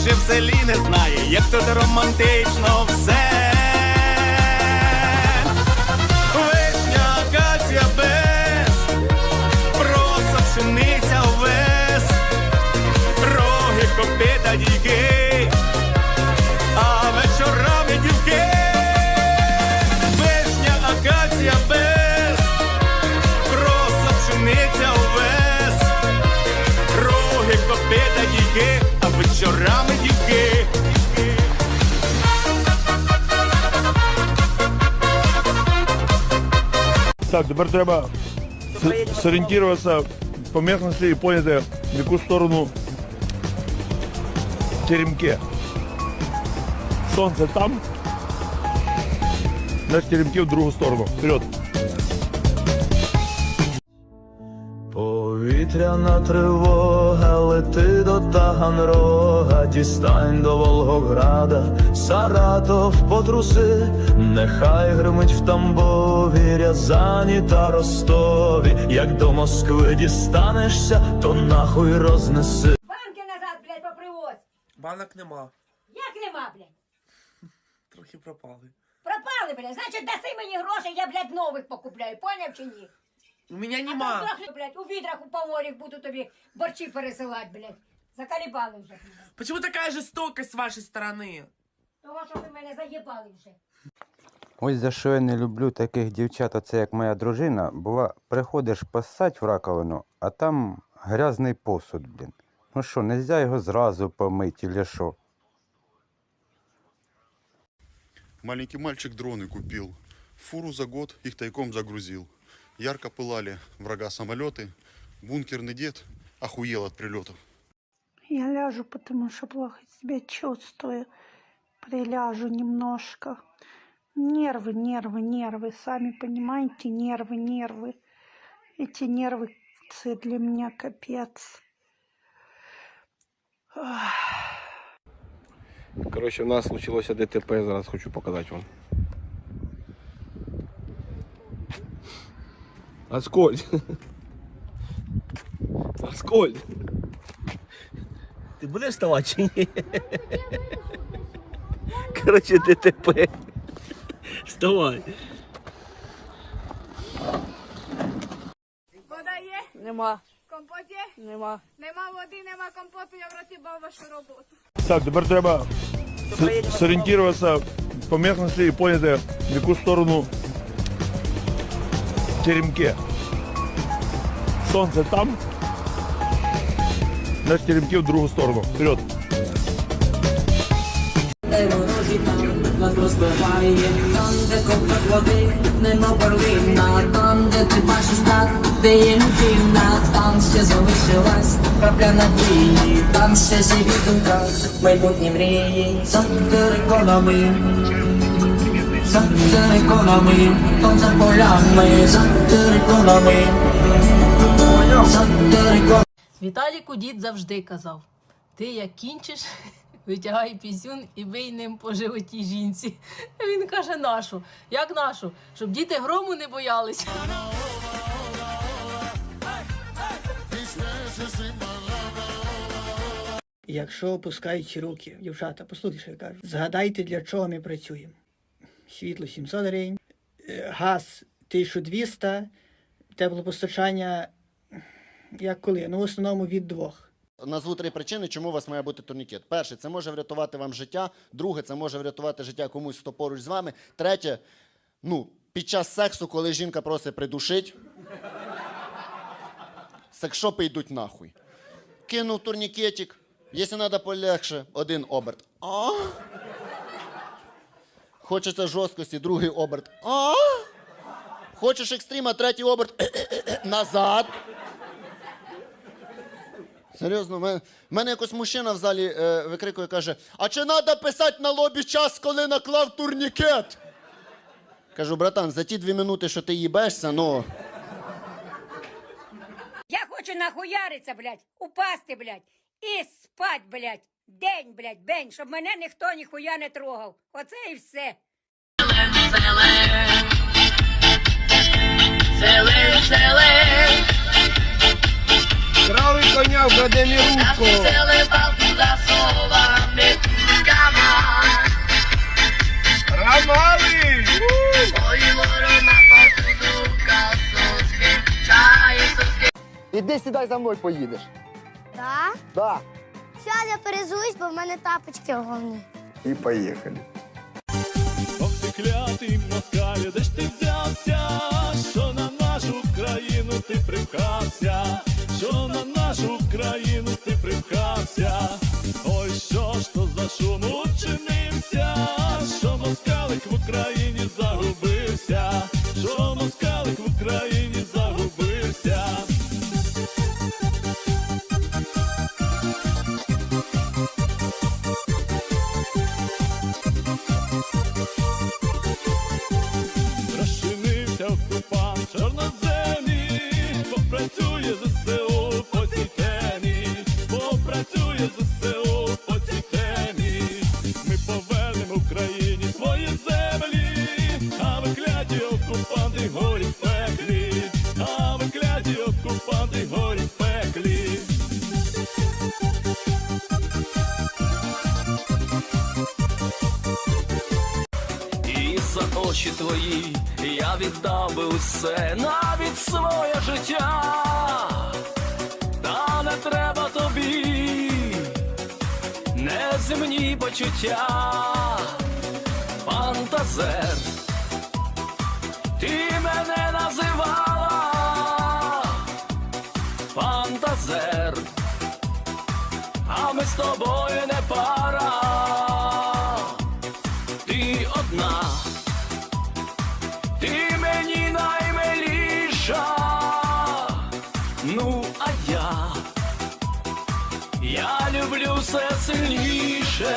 вже в не знає, як тут романтично все. Так, тепер треба с- зорієнтуватися по місцевості і поняти, в яку сторону теремки. Сонце там, значить теремки в другу сторону. Вперед. Повітряна тривога, лети до Таганрога, дістань до Волгограда, Саратов потруси, нехай гримить в Тамбові, Рязані та Ростові. Як до Москви дістанешся, то нахуй рознеси. Банки назад, блядь, попривозь. Банок нема. Як нема, блядь? Трохи пропали. Пропали, блядь. Значить, даси мені гроші, я, блядь, нових покупляю. Поняв чи ні? У меня А там блядь, у відрах у поморях буду тобі борчі пересилати, блядь. Закалібали вже. блядь. Почему такая жестокость с вашей стороны? Того, що ви мене заєбали вже. Ось за що я не люблю таких дівчат, оце як моя дружина, бува, приходиш поссать в раковину, а там грязний посуд, блін. Ну що, нельзя його зразу помити, или що? Маленький мальчик дроны купил. Фуру за год их тайком загрузил. Ярко пылали врага самолеты. Бункерный дед охуел от прилетов. Я ляжу, потому что плохо себя чувствую. Приляжу немножко. Нервы, нервы, нервы. Сами понимаете, нервы, нервы. Эти нервы для меня капец. Ах. Коротше, у нас случилося ДТП, зараз хочу показати вам. Аскольд. Аскольд. Ти будеш вставати чи ні? Коротше, ДТП. Вставай. Вода є? Нема, Компот є? нема. Нема води, нема компоту, я в роті бав вашу роботу. Так, тепер треба с- зорієнтуватися по місцевості і поняти, в яку сторону теремки. Сонце там, значить теремки в другу сторону. Вперед. Там, де ковпак води, нема перлина, там, де ти бачиш так, де є людина, там ще залишилась крапля надії, там ще живі думка, майбутні мрії, за териконами, териконами, там за полями, за териконами, за териконами. Віталіку дід завжди казав: ти як кінчиш, витягай пісюн і бий ним по животі жінці. Він каже, нашу. Як нашу? Щоб діти грому не боялися. Якщо опускають руки, дівчата, послухайте, що я кажу. Згадайте, для чого ми працюємо. Світло 700 гривень, е, газ 1200, теплопостачання, як коли? Ну, в основному від двох. Назву три причини, чому у вас має бути турнікет. Перше, це може врятувати вам життя. Друге, це може врятувати життя комусь, хто поруч з вами. Третє, ну, під час сексу, коли жінка просить придушить, секшопи йдуть нахуй. Кинув турнікетик, якщо треба полегше, один оберт. А? Хочеться жорсткості, другий оберт. А? Хочеш екстріма, третій оберт. Назад. Серйозно, в мене якось мужчина в залі е, викрикує, каже: А чи треба писати на лобі час, коли наклав турнікет? Кажу, братан, за ті дві минути, що ти їбешся, ну. Я хочу нахуяриться, блядь, упасти, блядь, і спать, блядь, День, блядь, день, щоб мене ніхто ніхуя не трогав. Оце і все. Трави коня в гадені руку. Рамали! Іди сідай за мною поїдеш. Да? Да. Зараз я перезуюсь, бо в мене тапочки головні. І поїхали. Ох ти клятий москалі, де ж ти взявся, що на нашу країну ти привкався, що на нашу країну ти привкався. Ой, що ж то за шум учинився, очі твої я віддав би усе, навіть своє життя. Та не треба тобі неземні почуття, фантазер, ти мене називала, фантазер, а ми з тобою не пара Все сильніше.